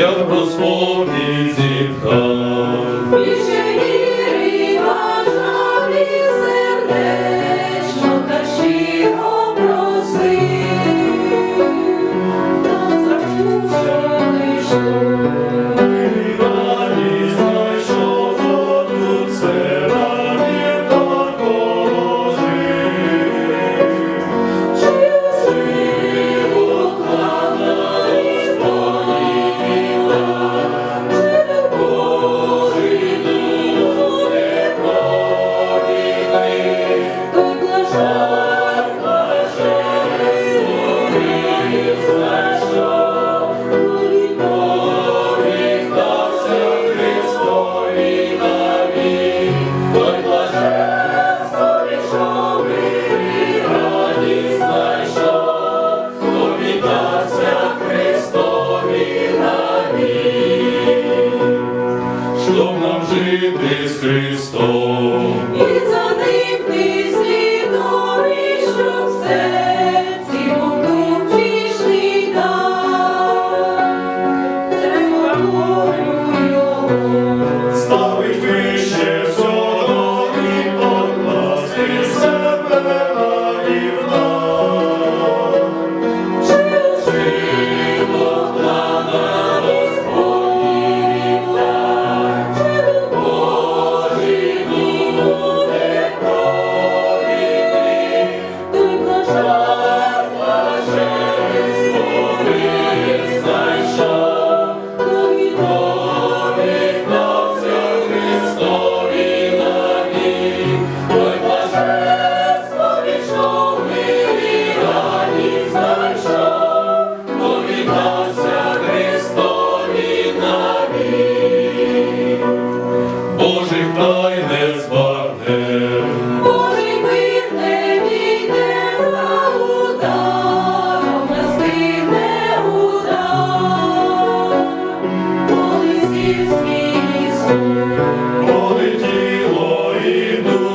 як Господь зітхав. щоб нам жить з Христом. Полетіло і дух.